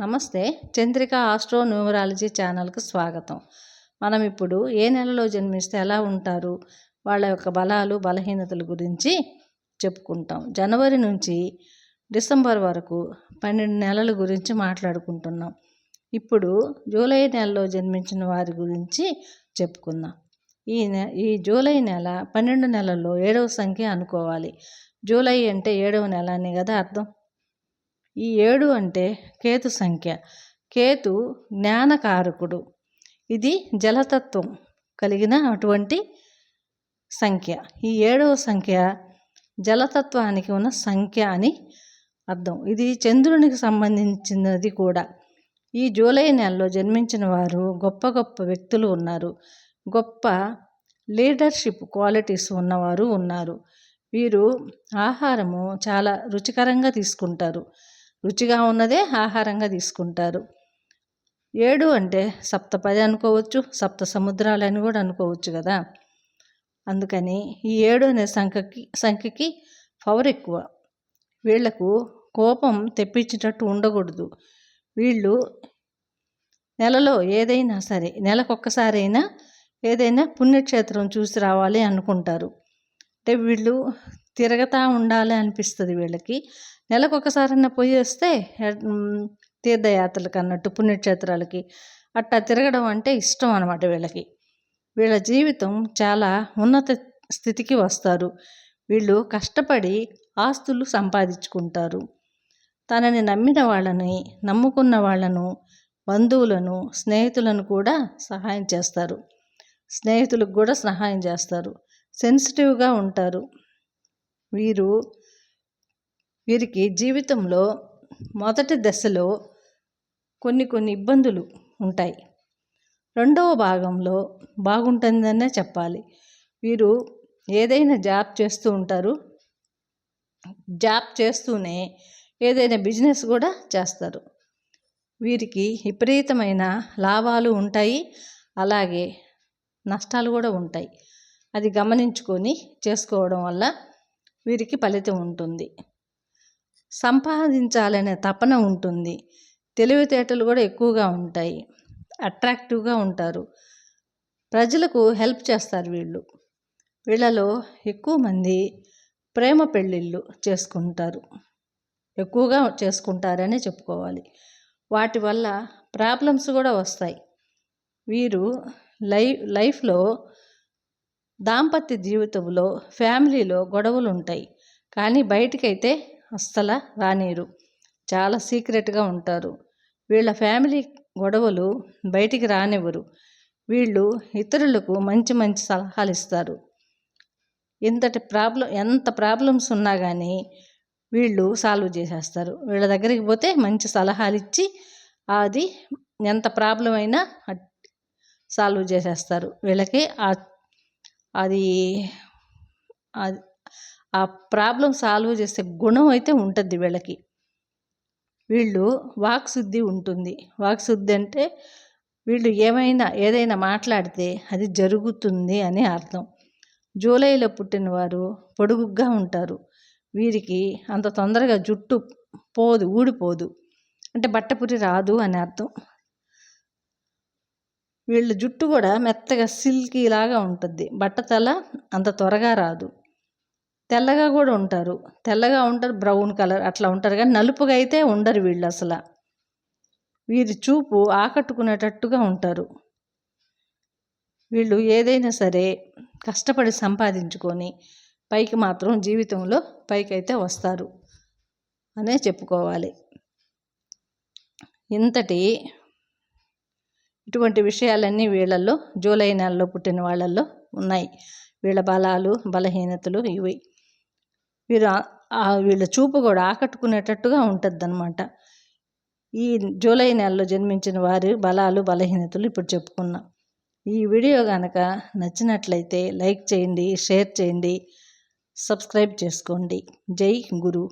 నమస్తే. Chandrika astro numerology ఛానల్కి స్వాగతం. మనం ఇప్పుడు ఏ నెలలో జన్మిస్తే ఎలా ఉంటారు? వాళ్ళ యొక్క బలాలు బలహీనతల గురించి చెప్పుకుంటాం. జనవరి నుంచి డిసెంబర్ వరకు పన్నెండు నెలల గురించి మాట్లాడుకుంటున్నాం. ఇప్పుడు జూలై నెలలో జన్మించిన వారి గురించి చెప్పుకుందాం. ఈ నె ఈ జూలై నెల పన్నెండు నెలల్లో ఏడవ సంఖ్య అనుకోవాలి. జూలై అంటే ఏడవ నెల అని కదా అర్థం? ఈ ఏడు అంటే కేతు సంఖ్య. కేతు జ్ఞానకారకుడు. ఇది జలతత్వం కలిగిన అటువంటి సంఖ్య. ఈ ఏడవ సంఖ్య జలతత్వానికి ఉన్న సంఖ్య అని అర్థం. ఇది చంద్రునికి సంబంధించినది కూడా. ఈ జూలై నెలలో జన్మించిన వారు గొప్ప గొప్ప వ్యక్తులు ఉన్నారు. గొప్ప లీడర్షిప్ క్వాలిటీస్ ఉన్నవారు ఉన్నారు. వీరు ఆహారము చాలా రుచికరంగా తీసుకుంటారు. రుచిగా ఉన్నదే ఆహారంగా తీసుకుంటారు. ఏడు అంటే సప్తపది అనుకోవచ్చు సప్త సముద్రాలు అని కూడా అనుకోవచ్చు కదా. అందుకని ఈ ఏడు అనే సంఖ్యకి సంఖ్యకి పవర్ ఎక్కువ. వీళ్ళకు కోపం తెప్పించేటట్టు ఉండకూడదు. వీళ్ళు నెలలో ఏదైనా సరే నెలకొక్కసారైనా ఏదైనా పుణ్యక్షేత్రం చూసి రావాలి అనుకుంటారు. అంటే వీళ్ళు తిరగతా ఉండాలి అనిపిస్తుంది వీళ్ళకి. నెలకు ఒకసారైనా పోయి వస్తే తీర్థయాత్రలకు అన్నట్టు పుణ్యక్షేత్రాలకి అట్టా తిరగడం అంటే ఇష్టం అనమాట వీళ్ళకి. వీళ్ళ జీవితం చాలా ఉన్నత స్థితికి వస్తారు. వీళ్ళు కష్టపడి ఆస్తులు సంపాదించుకుంటారు. తనని నమ్మిన వాళ్ళని నమ్ముకున్న వాళ్ళను బంధువులను స్నేహితులను కూడా సహాయం చేస్తారు. స్నేహితులకు కూడా సహాయం చేస్తారు. సెన్సిటివ్గా ఉంటారు. వీరు వీరికి జీవితంలో మొదటి దశలో కొన్ని కొన్ని ఇబ్బందులు ఉంటాయి. రెండవ భాగంలో బాగుంటుందనే చెప్పాలి. వీరు ఏదైనా జాబ్ చేస్తూ ఉంటారు. జాబ్ చేస్తూనే ఏదైనా బిజినెస్ కూడా చేస్తారు. వీరికి విపరీతమైన లాభాలు ఉంటాయి. అలాగే నష్టాలు కూడా ఉంటాయి. అది గమనించుకొని చేసుకోవడం వల్ల వీరికి ఫలితం ఉంటుంది. సంపాదించాలనే తపన ఉంటుంది. తెలివితేటలు కూడా ఎక్కువగా ఉంటాయి. అట్రాక్టివ్గా ఉంటారు. ప్రజలకు హెల్ప్ చేస్తారు వీళ్ళు. వీళ్ళలో ఎక్కువ మంది ప్రేమ పెళ్ళిళ్ళు చేసుకుంటారు. ఎక్కువగా చేసుకుంటారనే చెప్పుకోవాలి. వాటి వల్ల ప్రాబ్లమ్స్ కూడా వస్తాయి. వీరు లైఫ్ లైఫ్లో దాంపత్య జీవితంలో ఫ్యామిలీలో గొడవలు ఉంటాయి కానీ బయటికైతే అస్సల రానీరు చాలా సీక్రెట్గా ఉంటారు. వీళ్ళ ఫ్యామిలీ గొడవలు బయటికి రానివ్వరు. వీళ్ళు ఇతరులకు మంచి మంచి సలహాలు ఇస్తారు ఇంతటి ప్రాబ్లం ఎంత ప్రాబ్లమ్స్ ఉన్నా కానీ వీళ్ళు సాల్వ్ చేసేస్తారు. వీళ్ళ దగ్గరికి పోతే మంచి సలహాలు ఇచ్చి అది ఎంత ప్రాబ్లం అయినా సాల్వ్ చేసేస్తారు. వీళ్ళకి అది ఆ ప్రాబ్లం సాల్వ్ చేసే గుణం అయితే ఉంటుంది వీళ్ళకి. వీళ్ళు వాక్శుద్ధి ఉంటుంది. వాక్శుద్ధి అంటే వీళ్ళు ఏమైనా ఏదైనా మాట్లాడితే అది జరుగుతుంది అని అర్థం. జూలైలో పుట్టినవారు పొడుగుగా ఉంటారు. వీరికి అంత తొందరగా జుట్టు పోదు ఊడిపోదు. అంటే బట్టపురి రాదు అని అర్థం. వీళ్ళ జుట్టు కూడా మెత్తగా సిల్కీ లాగా ఉంటుంది. బట్టతల అంత త్వరగా రాదు. తెల్లగా కూడా ఉంటారు. తెల్లగా ఉంటారు బ్రౌన్ కలర్ అట్లా ఉంటారు కానీ నలుపుగా అయితే ఉండరు వీళ్ళు అసలు. వీరి చూపు ఆకట్టుకునేటట్టుగా ఉంటారు. వీళ్ళు ఏదైనా సరే కష్టపడి సంపాదించుకొని పైకి మాత్రం జీవితంలో పైకి అయితే వస్తారు అనే చెప్పుకోవాలి. ఇంతటి ఇటువంటి విషయాలన్నీ వీళ్ళల్లో జూలై నెలలో పుట్టిన వాళ్ళల్లో ఉన్నాయి. వీళ్ళ బలాలు బలహీనతలు ఇవి. వీరు వీళ్ళ చూపు కూడా ఆకట్టుకునేటట్టుగా ఉంటుంది అనమాట ఈ జూలై నెలలో జన్మించిన వారి బలాలు బలహీనతలు ఇప్పుడు చెప్పుకున్నాం. ఈ వీడియో కనుక నచ్చినట్లయితే లైక్ చేయండి షేర్ చేయండి సబ్స్క్రైబ్ చేసుకోండి. జై గురు.